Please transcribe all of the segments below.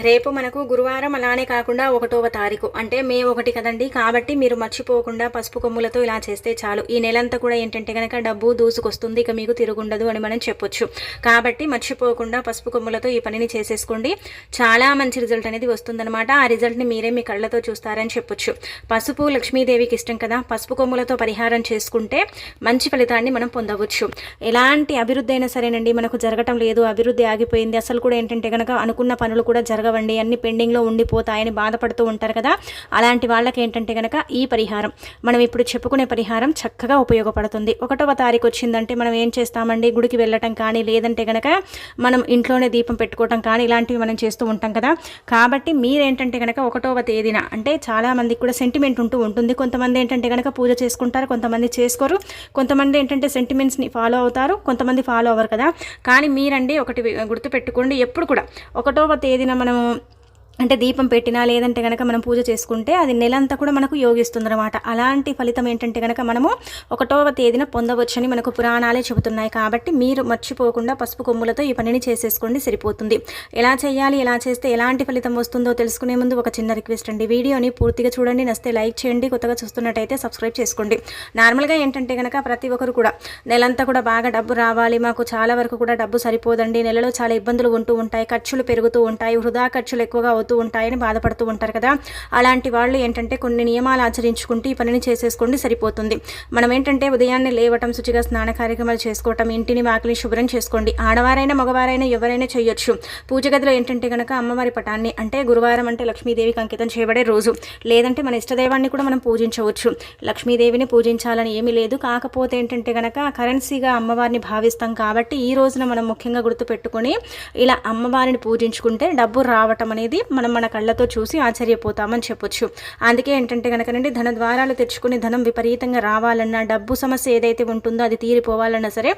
రేపు మనకు గురువారం అలానే కాకుండా ఒకటవ తారీఖు. అంటే మే ఒకటి కదండి. కాబట్టి మీరు మర్చిపోకుండా పసుపు కొమ్ములతో ఇలా చేస్తే చాలు. ఈ నెలంతా కూడా ఏంటంటే కనుక డబ్బు దూసుకొస్తుంది. ఇక మీకు తిరుగుండదు అని మనం చెప్పొచ్చు. కాబట్టి మర్చిపోకుండా పసుపు కొమ్ములతో ఈ పనిని చేసేసుకోండి. చాలా మంచి రిజల్ట్ అనేది వస్తుందన్నమాట. ఆ రిజల్ట్ని మీరే మీ కళ్ళతో చూస్తారని చెప్పొచ్చు. పసుపు లక్ష్మీదేవికి ఇష్టం కదా. పసుపు కొమ్ములతో పరిహారం చేసుకుంటే మంచి ఫలితాన్ని మనం పొందవచ్చు. ఎలాంటి అభివృద్ధి అయినా సరేనండి. మనకు జరగటం లేదు. అభివృద్ధి ఆగిపోయింది. అసలు కూడా ఏంటంటే కనుక అనుకున్న పనులు కూడా ఆగవండి అన్ని పెండింగ్లో ఉండిపోతాయని బాధపడుతూ ఉంటారు కదా? అలాంటి వాళ్ళకి ఏంటంటే కనుక ఈ పరిహారం మనం ఇప్పుడు చెప్పుకునే పరిహారం చక్కగా ఉపయోగపడుతుంది. ఒకటవ తారీఖు వచ్చిందంటే మనం ఏం చేస్తామండి? గుడికి వెళ్ళటం కానీ లేదంటే కనుక మనం ఇంట్లోనే దీపం పెట్టుకోవటం కానీ ఇలాంటివి మనం చేస్తూ ఉంటాం కదా? కాబట్టి మీరేంటంటే కనుక ఒకటవ తేదీన అంటే చాలామందికి కూడా సెంటిమెంట్ ఉంటూ ఉంటుంది. కొంతమంది ఏంటంటే కనుక పూజ చేసుకుంటారు కొంతమంది చేసుకోరు. కొంతమంది ఏంటంటే సెంటిమెంట్స్ని ఫాలో అవుతారు కొంతమంది ఫాలో అవ్వరు కదా? కానీ మీరండి ఒకటి గుర్తుపెట్టుకోండి ఎప్పుడు కూడా ఒకటవ తేదీన మనము అంటే దీపం పెట్టినా లేదంటే కనుక మనం పూజ చేసుకుంటే అది నెలంతా కూడా మనకు యోగిస్తుంది అనమాట అలాంటి ఫలితం ఏంటంటే కనుక మనము ఒకటవ తేదీన పొందవచ్చని మనకు పురాణాలే చెబుతున్నాయి కాబట్టి మీరు మర్చిపోకుండా పసుపు కొమ్ములతో ఈ పనిని చేసేసుకోండి సరిపోతుంది. ఎలా చేయాలి ఎలా చేస్తే ఎలాంటి ఫలితం వస్తుందో తెలుసుకునే ముందు ఒక చిన్న రిక్వెస్ట్ అండి. వీడియోని పూర్తిగా చూడండి నస్తే లైక్ చేయండి కొత్తగా చూస్తున్నట్టయితే సబ్స్క్రైబ్ చేసుకోండి. నార్మల్గా ఏంటంటే కనుక ప్రతి ఒక్కరు కూడా నెలంతా కూడా బాగా డబ్బు రావాలి మాకు చాలా వరకు కూడా డబ్బు సరిపోదండి నెలలో చాలా ఇబ్బందులు ఉంటూ ఉంటాయి ఖర్చులు పెరుగుతూ ఉంటాయి వృధా ఖర్చులు ఎక్కువగా అవుతూ ఉంటాయని బాధపడుతూ ఉంటారు కదా. అలాంటి వాళ్ళు ఏంటంటే కొన్ని నియమాలు ఆచరించుకుంటూ ఈ పనిని చేసేసుకోండి సరిపోతుంది. మనం ఏంటంటే ఉదయాన్నే లేవటం శుచిగా స్నాన కార్యక్రమాలు చేసుకోవటం ఇంటిని వాకిలి శుభ్రం చేసుకోండి. ఆడవారైనా మగవారైనా ఎవరైనా చేయొచ్చు. పూజ గదిలో ఏంటంటే కనుక అమ్మవారి పటాన్ని అంటే గురువారం అంటే లక్ష్మీదేవికి అంకితం చేయబడే రోజు. లేదంటే మన ఇష్టదైవాన్ని కూడా మనం పూజించవచ్చు. లక్ష్మీదేవిని పూజించాలని ఏమీ లేదు. కాకపోతే ఏంటంటే కనుక కరెన్సీగా అమ్మవారిని భావిస్తాం కాబట్టి ఈ రోజున మనం ముఖ్యంగా గుర్తుపెట్టుకొని ఇలా అమ్మవారిని పూజించుకుంటే డబ్బు రావటం అనేది మనం మన కళ్ళతో చూసి ఆశ్చర్యపోతామని చెప్పొచ్చు. అందుకే ఏంటంటే కనుకనండి ధన ద్వారాలు తెచ్చుకుని ధనం విపరీతంగా రావాలన్నా డబ్బు సమస్య ఏదైతే ఉంటుందో అది తీరిపోవాలన్నా సరే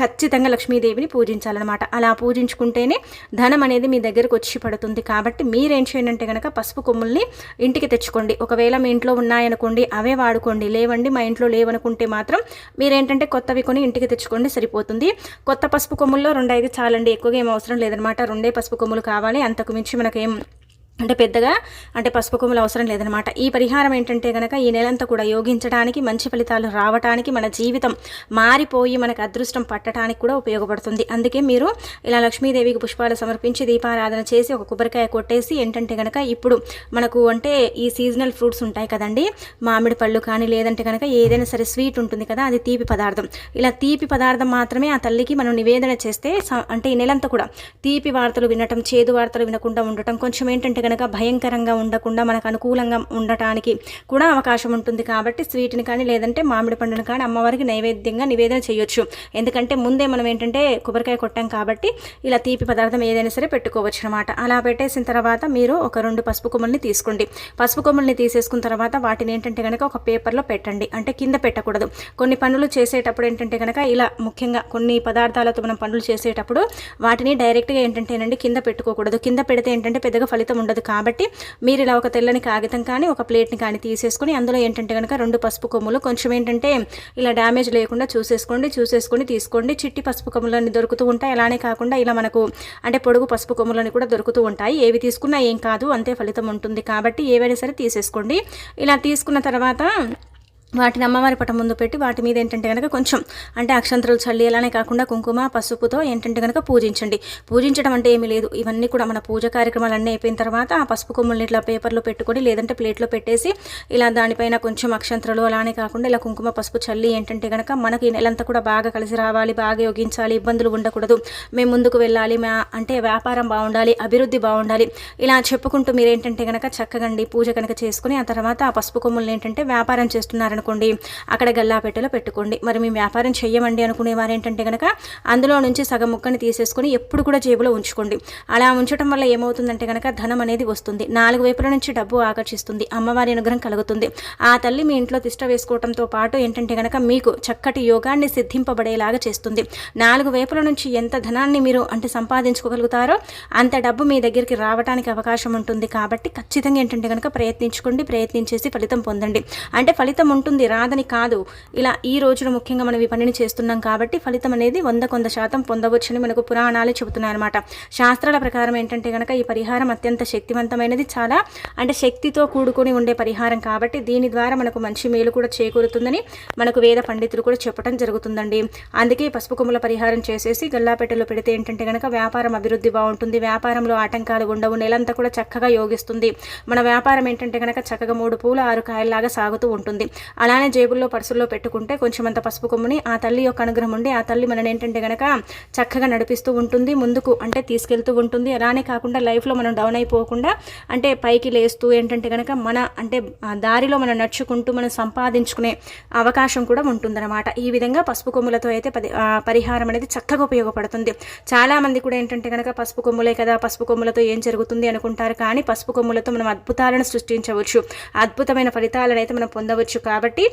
ఖచ్చితంగా లక్ష్మీదేవిని పూజించాలన్నమాట. అలా పూజించుకుంటేనే ధనం అనేది మీ దగ్గరకు వచ్చి పడుతుంది. కాబట్టి మీరేం చేయండి అంటే కనుక పసుపు కొమ్ముల్ని ఇంటికి తెచ్చుకోండి. ఒకవేళ మీ ఇంట్లో ఉన్నాయనుకోండి అవే వాడుకోండి. లేవండి మా ఇంట్లో లేవనుకుంటే మాత్రం మీరేంటంటే కొత్తవి కొని ఇంటికి తెచ్చుకోండి సరిపోతుంది. కొత్త పసుపు కొమ్ముల్లో రెండు అయితే చాలండి. ఎక్కువగా ఏం అవసరం లేదనమాట రెండే పసుపు కొమ్ములు కావాలి. అంతకు మించి మనకేం అంటే పెద్దగా అంటే పసుపు కొమ్ములు అవసరం లేదనమాట ఈ పరిహారం ఏంటంటే కనుక ఈ నెలంతా కూడా యోగించడానికి మంచి ఫలితాలు రావడానికి మన జీవితం మారిపోయి మనకు అదృష్టం పట్టడానికి కూడా ఉపయోగపడుతుంది. అందుకే మీరు ఇలా లక్ష్మీదేవికి పుష్పాలు సమర్పించి దీపారాధన చేసి ఒక కొబ్బరికాయ కొట్టేసి ఏంటంటే కనుక ఇప్పుడు మనకు అంటే ఈ సీజనల్ ఫ్రూట్స్ ఉంటాయి కదండి మామిడి పళ్ళు కానీ లేదంటే కనుక ఏదైనా సరే స్వీట్ ఉంటుంది కదా అది తీపి పదార్థం. ఇలా తీపి పదార్థం మాత్రమే ఆ తల్లికి మనం నివేదన చేస్తే స- అంటే ఈ నెలంతా కూడా తీపి వార్తలు వినటం చేదు వార్తలు వినకుండా ఉండటం కొంచెం ఏంటంటే కనుక భయంకరంగా ఉండకుండా మనకు అనుకూలంగా ఉండటానికి కూడా అవకాశం ఉంటుంది కాబట్టి స్వీట్ని కానీ లేదంటే మామిడి పండుని కానీ అమ్మవారికి నైవేద్యంగా నివేదన చేయొచ్చు. ఎందుకంటే ముందే మనం ఏంటంటే కొబ్బరికాయ కొట్టాం కాబట్టి ఇలా తీపి పదార్థం ఏదైనా సరే పెట్టుకోవచ్చు అనమాట అలా పెట్టేసిన తర్వాత మీరు ఒక రెండు పసుపు కొమ్మల్ని తీసుకోండి. పసుపు కొమ్మల్ని తీసేసుకున్న తర్వాత వాటిని ఏంటంటే కనుక ఒక పేపర్లో పెట్టండి. అంటే కింద పెట్టకూడదు. కొన్ని పనులు చేసేటప్పుడు ఏంటంటే కనుక ఇలా ముఖ్యంగా కొన్ని పదార్థాలతో మనం పనులు చేసేటప్పుడు వాటిని డైరెక్ట్గా ఏంటంటేనండి కింద పెట్టుకోకూడదు. కింద పెడితే ఏంటంటే పెద్దగా ఫలితం ఉండదు. కాబట్టి మీరు ఇలా ఒక తెల్లని కాగితం కానీ ఒక ప్లేట్ని కానీ తీసేసుకొని అందులో ఏంటంటే కనుక రెండు పసుపు కొమ్ములు కొంచెం ఏంటంటే ఇలా డ్యామేజ్ లేకుండా చూసేసుకోండి చూసేసుకొని తీసుకోండి. చిట్టి పసుపు కొమ్ములని దొరుకుతూ ఉంటాయి. అలానే కాకుండా ఇలా మనకు అంటే పొడుగు పసుపు కొమ్ములని కూడా దొరుకుతూ ఉంటాయి. ఏవి తీసుకున్నా ఏం కాదు అంతే ఫలితం ఉంటుంది కాబట్టి ఏవైనా సరే తీసేసుకోండి. ఇలా తీసుకున్న తర్వాత వాటిని అమ్మవారి పటం ముందు పెట్టి వాటి మీద ఏంటంటే కనుక కొంచెం అంటే అక్షంతరులు చల్లి అలానే కాకుండా కుంకుమ పసుపుతో ఏంటంటే కనుక పూజించండి. పూజించడం అంటే ఏమీ లేదు. ఇవన్నీ కూడా మన పూజ కార్యక్రమాలు అన్నీ అయిపోయిన తర్వాత ఆ పసుపు కొమ్ములని ఇట్లా పేపర్లో పెట్టుకొని లేదంటే ప్లేట్లో పెట్టేసి ఇలా దానిపైన కొంచెం అక్షంతరులు అలానే కాకుండా ఇలా కుంకుమ పసుపు చల్లి ఏంటంటే కనుక మనకి ఈ నెలంతా కూడా బాగా కలిసి రావాలి బాగా యోగించాలి ఇబ్బందులు ఉండకూడదు. మేము ముందుకు వెళ్ళాలి మా అంటే వ్యాపారం బాగుండాలి అభివృద్ధి బాగుండాలి. ఇలా చెప్పుకుంటూ మీరు ఏంటంటే కనుక చక్కగండి పూజ కనుక చేసుకుని ఆ తర్వాత ఆ పసుపు కొమ్ముల్ని ఏంటంటే వ్యాపారం అనుకోండి అక్కడ గల్లాపెట్టెలో పెట్టుకోండి. మరి మీ వ్యాపారం చేయమండి అనుకునే వారు ఏంటంటే కనుక అందులో నుంచి సగం ముక్కని తీసేసుకొని ఎప్పుడు కూడా జేబులో ఉంచుకోండి. అలా ఉంచడం వల్ల ఏమవుతుందంటే కనుక ధనం అనేది వస్తుంది. నాలుగు వైపుల నుంచి డబ్బు ఆకర్షిస్తుంది. అమ్మవారి అనుగ్రహం కలుగుతుంది. ఆ తల్లి మీ ఇంట్లో తిష్ట వేసుకోవడంతో పాటు ఏంటంటే కనుక మీకు చక్కటి యోగాన్ని సిద్ధింపబడేలాగా చేస్తుంది. నాలుగు వైపుల నుంచి ఎంత ధనాన్ని మీరు అంటే సంపాదించుకోగలుగుతారో అంత డబ్బు మీ దగ్గరికి రావడానికి అవకాశం ఉంటుంది. కాబట్టి ఖచ్చితంగా ఏంటంటే కనుక ప్రయత్నించుకోండి ప్రయత్నించేసి ఫలితం పొందండి. అంటే ఫలితం ఉంటుంది ఉంటుంది రాదని కాదు. ఇలా ఈ రోజున ముఖ్యంగా మనం ఈ పనిని చేస్తున్నాం కాబట్టి ఫలితం అనేది వంద కొంద శాతం పొందవచ్చని మనకు పురాణాలు చెబుతున్నాయన్నమాట. శాస్త్రాల ప్రకారం ఏంటంటే కనుక ఈ పరిహారం అత్యంత శక్తివంతమైనది చాలా అంటే శక్తితో కూడుకొని ఉండే పరిహారం కాబట్టి దీని ద్వారా మనకు మంచి మేలు కూడా చేకూరుతుందని మనకు వేద పండితులు కూడా చెప్పడం జరుగుతుందండి. అందుకే పసుపు కొమ్ముల పరిహారం చేసేసి గల్లాపేటలో పెడితే ఏంటంటే కనుక వ్యాపారం అభివృద్ధి బాగుంటుంది వ్యాపారంలో ఆటంకాలు ఉండవు నెలంతా కూడా చక్కగా యోగిస్తుంది. మన వ్యాపారం ఏంటంటే కనుక చక్కగా మూడు పూలు ఆరు కాయల్లాగా సాగుతూ ఉంటుంది. అలానే జేబుల్లో పర్సుల్లో పెట్టుకుంటే కొంచెం అంత పసుపు కొమ్ముని ఆ తల్లి యొక్క అనుగ్రహం ఉండి ఆ తల్లి మనని ఏంటంటే కనుక చక్కగా నడిపిస్తూ ఉంటుంది ముందుకు అంటే తీసుకెళ్తూ ఉంటుంది. అలానే కాకుండా లైఫ్లో మనం డౌన్ అయిపోకుండా అంటే పైకి లేస్తూ ఏంటంటే కనుక మన అంటే దారిలో మనం నడుచుకుంటూ మనం సంపాదించుకునే అవకాశం కూడా ఉంటుందన్నమాట. ఈ విధంగా పసుపు కొమ్ములతో అయితే పరిహారం అనేది చక్కగా ఉపయోగపడుతుంది. చాలామంది కూడా ఏంటంటే కనుక పసుపు కొమ్ములే కదా పసుపు కొమ్ములతో ఏం జరుగుతుంది అనుకుంటారు. కానీ పసుపు కొమ్ములతో మనం అద్భుతాలను సృష్టించవచ్చు. అద్భుతమైన ఫలితాలను అయితే మనం పొందవచ్చు. కాబట్టి కాబట్టి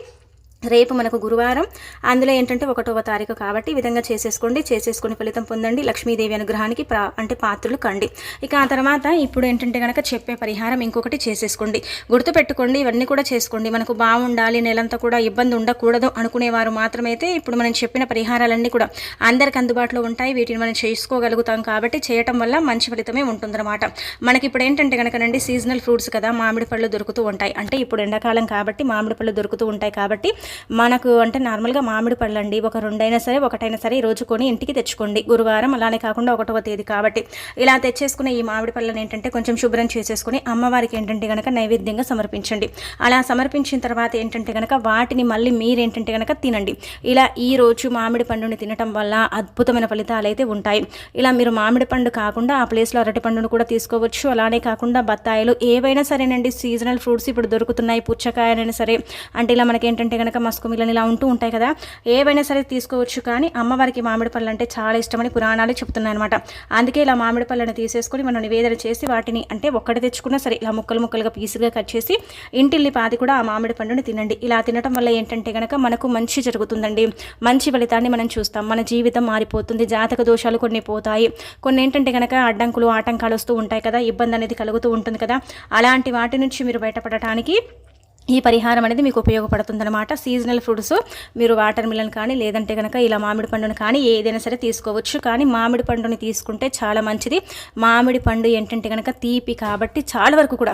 రేపు మనకు గురువారం. అందులో ఏంటంటే ఒకటవ తారీఖు కాబట్టి ఈ విధంగా చేసేసుకోండి. చేసేసుకుని ఫలితం పొందండి. లక్ష్మీదేవి అనుగ్రహానికి ప్రా అంటే పాత్రలు కండి. ఇక ఆ తర్వాత ఇప్పుడు ఏంటంటే కనుక చెప్పే పరిహారం ఇంకొకటి చేసేసుకోండి. గుర్తుపెట్టుకోండి ఇవన్నీ కూడా చేసుకోండి. మనకు బాగుండాలి నెలంతా కూడా ఇబ్బంది ఉండకూడదు అనుకునేవారు మాత్రమైతే ఇప్పుడు మనం చెప్పిన పరిహారాలన్నీ కూడా అందరికి అందుబాటులో ఉంటాయి. వీటిని మనం చేసుకోగలుగుతాం కాబట్టి చేయటం వల్ల మంచి ఫలితమే ఉంటుందన్నమాట. మనకి ఇప్పుడు ఏంటంటే కనుకనండి సీజనల్ ఫ్రూట్స్ కదా మామిడి పళ్ళు దొరుకుతూ ఉంటాయి. అంటే ఇప్పుడు ఎండాకాలం కాబట్టి మామిడి పళ్ళు దొరుకుతూ ఉంటాయి కాబట్టి మనకు అంటే నార్మల్గా మామిడి పళ్ళు అండి ఒక రెండైనా సరే ఒకటైనా సరే ఈ రోజు కొని ఇంటికి తెచ్చుకోండి. గురువారం అలానే కాకుండా ఒకటవ తేదీ కాబట్టి. ఇలా తెచ్చేసుకునే ఈ మామిడి పళ్ళని ఏంటంటే కొంచెం శుభ్రం చేసేసుకుని అమ్మవారికి ఏంటంటే కనుక నైవేద్యంగా సమర్పించండి. అలా సమర్పించిన తర్వాత ఏంటంటే కనుక వాటిని మళ్ళీ మీరేంటంటే కనుక తినండి. ఇలా ఈ రోజు మామిడి పండుని తినటం వల్ల అద్భుతమైన ఫలితాలు అయితే ఉంటాయి. ఇలా మీరు మామిడి పండు కాకుండా ఆ ప్లేస్లో అరటి పండును కూడా తీసుకోవచ్చు. అలానే కాకుండా బత్తాయిలు ఏవైనా సరేనండి సీజనల్ ఫ్రూట్స్ ఇప్పుడు దొరుకుతున్నాయి పుచ్చకాయనైనా సరే. అంటే ఇలా మనకి ఏంటంటే కనుక మస్కు మిల్లని ఇలా ఉంటూ ఉంటాయి కదా ఏవైనా సరే తీసుకోవచ్చు. కానీ అమ్మవారికి మామిడి పళ్ళు అంటే చాలా ఇష్టమని పురాణాలు చెప్తున్నాయి అనమాట అందుకే ఇలా మామిడి పళ్ళని తీసేసుకొని మనం నివేదన చేసి వాటిని అంటే ఒక్కటి తెచ్చుకున్నా సరే ఇలా ముక్కలు ముక్కలుగా పీసుగా కట్ చేసి ఇంటిల్లి పాది కూడా ఆ మామిడి పండుని తినండి. ఇలా తినటం వల్ల ఏంటంటే కనుక మనకు మంచి జరుగుతుందండి. మంచి ఫలితాన్ని మనం చూస్తాం. మన జీవితం మారిపోతుంది. జాతక దోషాలు కొన్ని పోతాయి. కొన్ని ఏంటంటే కనుక అడ్డంకులు ఆటంకాలు వస్తూ ఉంటాయి కదా ఇబ్బంది అనేది కలుగుతూ ఉంటుంది కదా. అలాంటి వాటి నుంచి మీరు బయటపడటానికి ఈ పరిహారం అనేది మీకు ఉపయోగపడుతుందన్నమాట. సీజనల్ ఫ్రూట్స్ మీరు వాటర్ మిలన్ కానీ లేదంటే కనుక ఇలా మామిడి పండును కానీ ఏదైనా సరే తీసుకోవచ్చు. కానీ మామిడి పండుని తీసుకుంటే చాలా మంచిది. మామిడి పండు ఏంటంటే కనుక తీపి కాబట్టి చాలా వరకు కూడా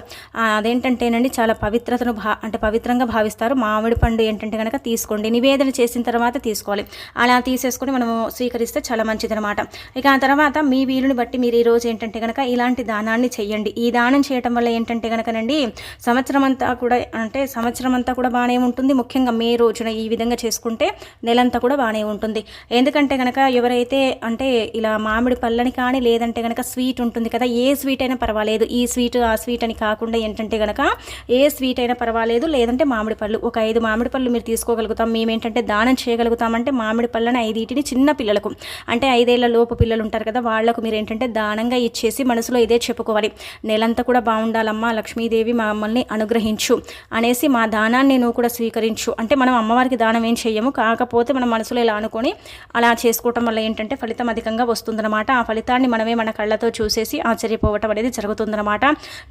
అదేంటంటేనండి చాలా పవిత్రతను భా అంటే పవిత్రంగా భావిస్తారు. మామిడి పండు ఏంటంటే కనుక తీసుకోండి. నివేదన చేసిన తర్వాత తీసుకోవాలి. అలా తీసేసుకొని మనము స్వీకరిస్తే చాలా మంచిదనమాట ఇక ఆ తర్వాత మీ వీలుని బట్టి మీరు ఈరోజు ఏంటంటే కనుక ఇలాంటి దానాన్ని చేయండి ఈ దానం చేయటం వల్ల ఏంటంటే కనుకనండి సంవత్సరం అంతా కూడా అంటే సంవత్సరం అంతా కూడా బాగానే ఉంటుంది. ముఖ్యంగా మే రోజున ఈ విధంగా చేసుకుంటే నెలంతా కూడా బాగానే ఉంటుంది. ఎందుకంటే కనుక ఎవరైతే అంటే ఇలా మామిడి పళ్ళని కానీ లేదంటే కనుక స్వీట్ ఉంటుంది కదా ఏ స్వీట్ అయినా పర్వాలేదు. ఈ స్వీట్ ఆ స్వీట్ అని కాకుండా ఏంటంటే కనుక ఏ స్వీట్ అయినా పర్వాలేదు. లేదంటే మామిడి పళ్ళు ఒక ఐదు మామిడి పళ్ళు మీరు తీసుకోగలుగుతాం. మేము ఏంటంటే దానం చేయగలుగుతామంటే మామిడి పళ్ళని ఐదింటిని చిన్న పిల్లలకు అంటే ఐదేళ్ళ లోపు పిల్లలు ఉంటారు కదా వాళ్ళకు మీరు ఏంటంటే దానంగా ఇచ్చేసి మనసులో ఇదే చెప్పుకోవాలి. నెలంతా కూడా బాగుండాలమ్మా లక్ష్మీదేవి మమ్మల్ని అనుగ్రహించు అనేసి మా దానాన్ని నువ్వు కూడా స్వీకరించు. అంటే మనం అమ్మవారికి దానం ఏం చెయ్యము. కాకపోతే మనం మనసులో ఇలా అనుకొని అలా చేసుకోవటం వల్ల ఏంటంటే ఫలితం అధికంగా వస్తుందన్నమాట. ఆ ఫలితాన్ని మనమే మన కళ్ళతో చూసేసి ఆశ్చర్యపోవటం అనేది జరుగుతుందన్నమాట.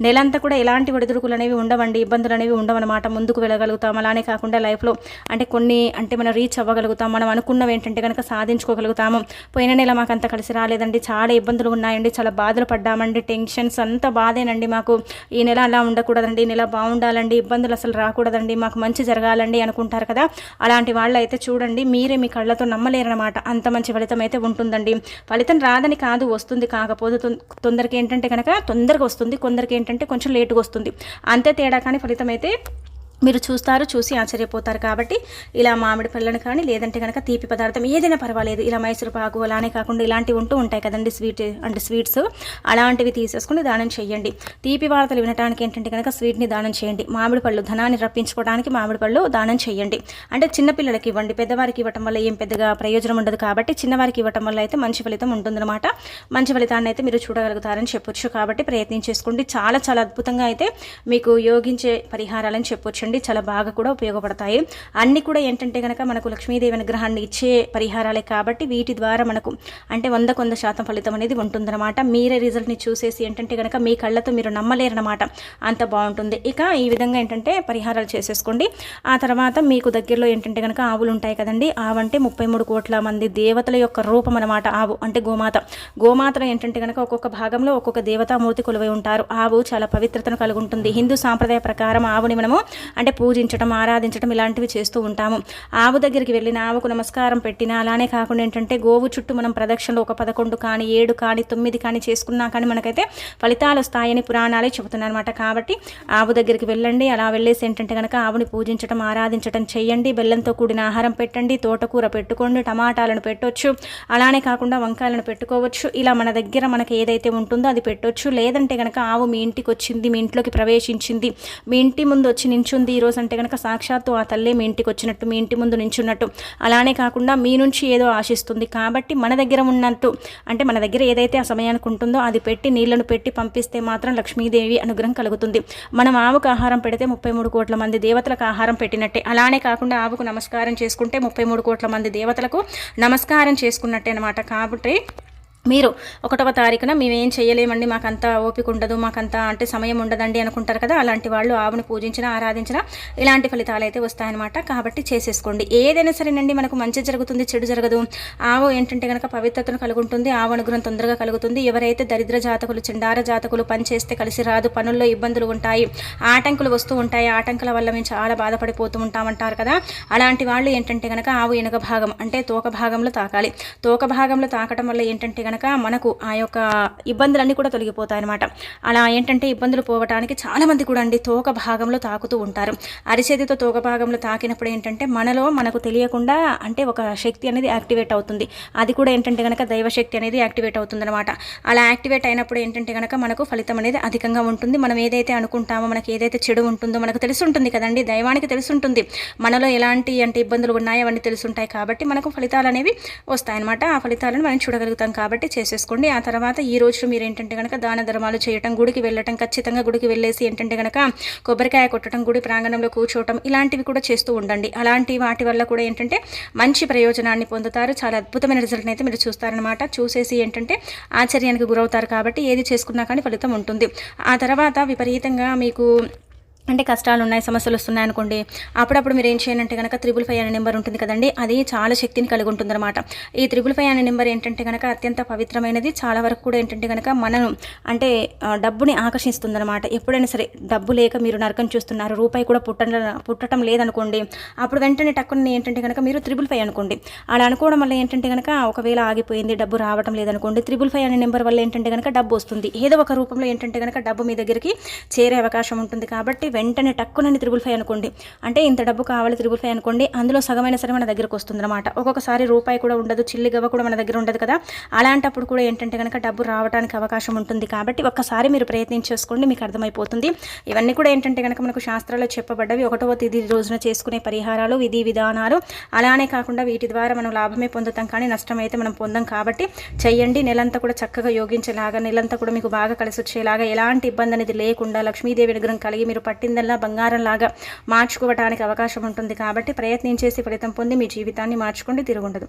నెలంతా కూడా ఎలాంటి ఒడిదుడుకులు అనేవి ఉండవండి. ఇబ్బందులు అనేవి ఉండవన్నమాట. ముందుకు వెళ్ళగలుగుతాం. అలానే కాకుండా లైఫ్లో అంటే కొన్ని అంటే మనం రీచ్ అవ్వగలుగుతాం. మనం అనుకున్నవి ఏంటంటే కనుక సాధించుకోగలుగుతాము. పోయిన నెల మాకు అంత కలిసి రాలేదండి. చాలా ఇబ్బందులు ఉన్నాయండి. చాలా బాధలు పడ్డామండి. టెన్షన్స్ అంత బాధేనండి మాకు. ఈ నెల అలా ఉండకూడదండి. ఈ నెల బాగుండాలండి. ఇబ్బందులు అసలు రాకూడదండి మాకు మంచి జరగాలండి అనుకుంటారు కదా. అలాంటి వాళ్ళు అయితే చూడండి మీరే మీ కళ్ళతో నమ్మలేరనమాట అంత మంచి ఫలితం అయితే ఉంటుందండి. ఫలితం రాదని కాదు వస్తుంది కాకపోతే తొందరకి ఏంటంటే కనుక తొందరగా వస్తుంది కొందరికి ఏంటంటే కొంచెం లేటుగా వస్తుంది. అంతే తేడా కానీ ఫలితం అయితే మీరు చూస్తారు చూసి ఆశ్చర్యపోతారు కాబట్టి ఇలా మామిడి పళ్ళను కానీ లేదంటే కనుక తీపి పదార్థం ఏదైనా పర్వాలేదు. ఇలా మైసూరు పాకు అలానే కాకుండా ఇలాంటివి ఉంటూ ఉంటాయి కదండి స్వీట్ అంటే స్వీట్స్. అలాంటివి తీసేసుకుని దానం చేయండి. తీపి వార్తలు వినడానికి ఏంటంటే కనుక స్వీట్ని దానం చేయండి. మామిడి పళ్ళు ధనాన్ని రప్పించుకోవడానికి మామిడి పళ్ళు దానం చేయండి. అంటే చిన్నపిల్లలకి ఇవ్వండి. పెద్దవారికి ఇవ్వటం వల్ల ఏం పెద్దగా ప్రయోజనం ఉండదు కాబట్టి చిన్నవారికి ఇవ్వటం వల్ల అయితే మంచి ఫలితం ఉంటుందన్నమాట. మంచి ఫలితాన్ని అయితే మీరు చూడగలుగుతారని చెప్పొచ్చు కాబట్టి ప్రయత్నం చేసుకోండి. చాలా చాలా అద్భుతంగా అయితే మీకు యోగించే పరిహారాలని చెప్పొచ్చండి. చేయండి చాలా బాగా కూడా ఉపయోగపడతాయి. అన్ని కూడా ఏంటంటే కనుక మనకు లక్ష్మీదేవి అనుగ్రహాన్ని ఇచ్చే పరిహారాలే కాబట్టి వీటి ద్వారా మనకు అంటే వందకు వంద శాతం ఫలితం అనేది ఉంటుందన్నమాట. మీరే రిజల్ట్ని చూసేసి ఏంటంటే కనుక మీ కళ్ళతో మీరు నమ్మలేరనమాట అంత బాగుంటుంది. ఇక ఈ విధంగా ఏంటంటే పరిహారాలు చేసేసుకోండి. ఆ తర్వాత మీకు దగ్గరలో ఏంటంటే కనుక ఆవులు ఉంటాయి కదండి. ఆవు అంటే ముప్పై మూడు కోట్ల మంది దేవతల యొక్క రూపం అనమాట ఆవు అంటే గోమాత. గోమాతలో ఏంటంటే కనుక ఒక్కొక్క భాగంలో ఒక్కొక్క దేవతామూర్తి కొలువై ఉంటారు. ఆవు చాలా పవిత్రతను కలిగి ఉంటుంది హిందూ సాంప్రదాయ ప్రకారం ఆవుని మనము అంటే పూజించడం ఆరాధించడం ఇలాంటివి చేస్తూ ఉంటాము. ఆవు దగ్గరికి వెళ్ళిన ఆవుకు నమస్కారం పెట్టినా అలానే కాకుండా ఏంటంటే గోవు చుట్టూ మనం ప్రదక్షిణలు ఒక పదకొండు కానీ ఏడు కానీ తొమ్మిది కానీ చేసుకున్నా కానీ మనకైతే ఫలితాలు వస్తాయని పురాణాలే చెబుతున్నాయి అనమాట కాబట్టి ఆవు దగ్గరికి వెళ్ళండి. అలా వెళ్ళేసి ఏంటంటే కనుక ఆవుని పూజించడం ఆరాధించడం చేయండి. బెల్లంతో కూడిన ఆహారం పెట్టండి. తోటకూర పెట్టుకోండి. టమాటాలను పెట్టొచ్చు. అలానే కాకుండా వంకాయలను పెట్టుకోవచ్చు. ఇలా మన దగ్గర మనకి ఏదైతే ఉంటుందో అది పెట్టొచ్చు. లేదంటే కనుక ఆవు మీ ఇంటికి వచ్చింది మీ ఇంట్లోకి ప్రవేశించింది మీ ఇంటి ముందు వచ్చి నించుంది ఈరోజు అంటే కనుక సాక్షాత్తు ఆ తల్లే మీ ఇంటికి వచ్చినట్టు మీ ఇంటి ముందు నించున్నట్టు. అలానే కాకుండా మీ నుంచి ఏదో ఆశిస్తుంది. కాబట్టి మన దగ్గర ఉన్నట్టు అంటే మన దగ్గర ఏదైతే ఆ సమయానికి ఉంటుందో అది పెట్టి నీళ్ళను పెట్టి పంపిస్తే మాత్రం లక్ష్మీదేవి అనుగ్రహం కలుగుతుంది. మనం ఆవుకు ఆహారం పెడితే ముప్పై మూడు కోట్ల మంది దేవతలకు ఆహారం పెట్టినట్టే. అలానే కాకుండా ఆవుకు నమస్కారం చేసుకుంటే ముప్పై మూడు కోట్ల మంది దేవతలకు నమస్కారం చేసుకున్నట్టే అనమాట కాబట్టి మీరు ఒకటవ తారీఖున మేమేం చేయలేమండి మాకంత ఓపిక ఉండదు మాకంత అంటే సమయం ఉండదండి అనుకుంటారు కదా అలాంటి వాళ్ళు ఆవును పూజించిన ఆరాధించిన ఇలాంటి ఫలితాలు అయితే వస్తాయన్నమాట. కాబట్టి చేసేసుకోండి. ఏదైనా సరేనండి మనకు మంచి జరుగుతుంది చెడు జరగదు. ఆవు ఏంటంటే కనుక పవిత్రతను కలుగుంటుంది ఆవు అనుగ్రహం తొందరగా కలుగుతుంది. ఎవరైతే దరిద్ర జాతకులు చెండార జాతకులు పనిచేస్తే కలిసి రాదు పనుల్లో ఇబ్బందులు ఉంటాయి ఆటంకులు వస్తూ ఉంటాయి ఆటంకుల వల్ల మేము చాలా బాధపడిపోతూ ఉంటామంటారు కదా అలాంటి వాళ్ళు ఏంటంటే కనుక ఆవు ఎనక భాగం అంటే తోక భాగంలో తాకాలి. తోక భాగంలో తాకటం వల్ల ఏంటంటే కనుక మనకు ఆ యొక్క ఇబ్బందులన్నీ కూడా తొలగిపోతాయి అనమాట అలా ఏంటంటే ఇబ్బందులు పోవటానికి చాలామంది కూడా అండి తోక భాగంలో తాకుతూ ఉంటారు. అరిచేతితో తోక భాగంలో తాకినప్పుడు ఏంటంటే మనలో మనకు తెలియకుండా అంటే ఒక శక్తి అనేది యాక్టివేట్ అవుతుంది. అది కూడా ఏంటంటే కనుక దైవశక్తి అనేది యాక్టివేట్ అవుతుంది అనమాట అలా యాక్టివేట్ అయినప్పుడు ఏంటంటే కనుక మనకు ఫలితం అనేది అధికంగా ఉంటుంది. మనం ఏదైతే అనుకుంటామో మనకి ఏదైతే చెడు ఉంటుందో మనకు తెలుసుంటుంది కదండి. దైవానికి తెలుసుంటుంది. మనలో ఎలాంటి అంటే ఇబ్బందులు ఉన్నాయో అవన్నీ తెలుసుంటాయి కాబట్టి మనకు ఫలితాలు అనేవి వస్తాయన్నమాట. ఆ ఫలితాలను మనం చూడగలుగుతాం కాబట్టి చేసేసుకోండి. ఆ తర్వాత ఈ రోజు మీరు ఏంటంటే కనుక దాన ధర్మాలు చేయటం గుడికి వెళ్ళటం ఖచ్చితంగా గుడికి వెళ్ళేసి ఏంటంటే కనుక కొబ్బరికాయ కొట్టడం గుడి ప్రాంగణంలో కూర్చోవటం ఇలాంటివి కూడా చేస్తూ ఉండండి. అలాంటి వాటి వల్ల కూడా ఏంటంటే మంచి ప్రయోజనాన్ని పొందుతారు. చాలా అద్భుతమైన రిజల్ట్ని అయితే మీరు చూస్తారనమాట చూసేసి ఏంటంటే ఆశ్చర్యానికి గురవుతారు కాబట్టి ఏది చేసుకున్నా కానీ ఫలితం ఉంటుంది. ఆ తర్వాత విపరీతంగా మీకు అంటే కష్టాలు ఉన్నాయి సమస్యలు వస్తున్నాయి అనుకోండి అప్పుడప్పుడు మీరు ఏం చేయాలంటే కనుక త్రిబుల్ ఫైవ్ అనే నెంబర్ ఉంటుంది కదండి అది చాలా శక్తిని కలిగి ఉంటుందన్నమాట ఈ త్రిబుల్ ఫైవ్ అనే నెంబర్ ఏంటంటే కనుక అత్యంత పవిత్రమైనది చాలా వరకు కూడా ఏంటంటే కనుక మనం అంటే డబ్బుని ఆకర్షిస్తుందన్నమాట. ఎప్పుడైనా సరే డబ్బు లేక మీరు నరకం చూస్తున్నారు రూపాయి కూడా పుట్ట పుట్టడం లేదనుకోండి అప్పుడు వెంటనే టక్కుని ఏంటంటే కనుక మీరు త్రిబుల్ ఫైవ్ అనుకోండి. అలా అనుకోవడం వల్ల ఏంటంటే కనుక ఒకవేళ ఆగిపోయింది డబ్బు రావడం లేదనుకోండి త్రిబుల్ ఫైవ్ అనే నెంబర్ వల్ల ఏంటంటే కనుక డబ్బు వస్తుంది. ఏదో ఒక రూపంలో ఏంటంటే కనుక డబ్బు మీ దగ్గరికి చేరే అవకాశం ఉంటుంది కాబట్టి వెంటనే టక్కునని త్రిబుల్ ఫైవ్ అనుకోండి. అంటే ఇంత డబ్బు కావాలి త్రిబుల్ ఫైవ్ అనుకోండి అందులో సగమైన సరే మన దగ్గరకు వస్తుంది అనమాట ఒక్కొక్కసారి రూపాయి కూడా ఉండదు చిల్లి గవ్వ కూడా మన దగ్గర ఉండదు కదా. అలాంటప్పుడు కూడా ఏంటంటే కనుక డబ్బు రావడానికి అవకాశం ఉంటుంది కాబట్టి ఒక్కసారి మీరు ప్రయత్నించేసుకోండి మీకు అర్థమైపోతుంది. ఇవన్నీ కూడా ఏంటంటే కనుక మనకు శాస్త్రాల్లో చెప్పబడ్డవి ఒకటవ తేదీ రోజున చేసుకునే పరిహారాలు విధి విధానాలు. అలానే కాకుండా వీటి ద్వారా మనం లాభమే పొందుతాం కానీ నష్టం అయితే మనం పొందాం కాబట్టి చెయ్యండి. నెలంతా కూడా చక్కగా యోగించేలాగా నెలంతా కూడా మీకు బాగా కలిసి వచ్చేలాగా ఎలాంటి ఇబ్బంది అనేది లేకుండా లక్ష్మీదేవి విగ్రహం కలిగి మీరు పట్టిందల్లా బంగారంలాగా మార్చుకోవడానికి అవకాశం ఉంటుంది కాబట్టి ప్రయత్నించేసి ఫలితం పొంది మీ జీవితాన్ని మార్చుకోండి తిరుగుండదు.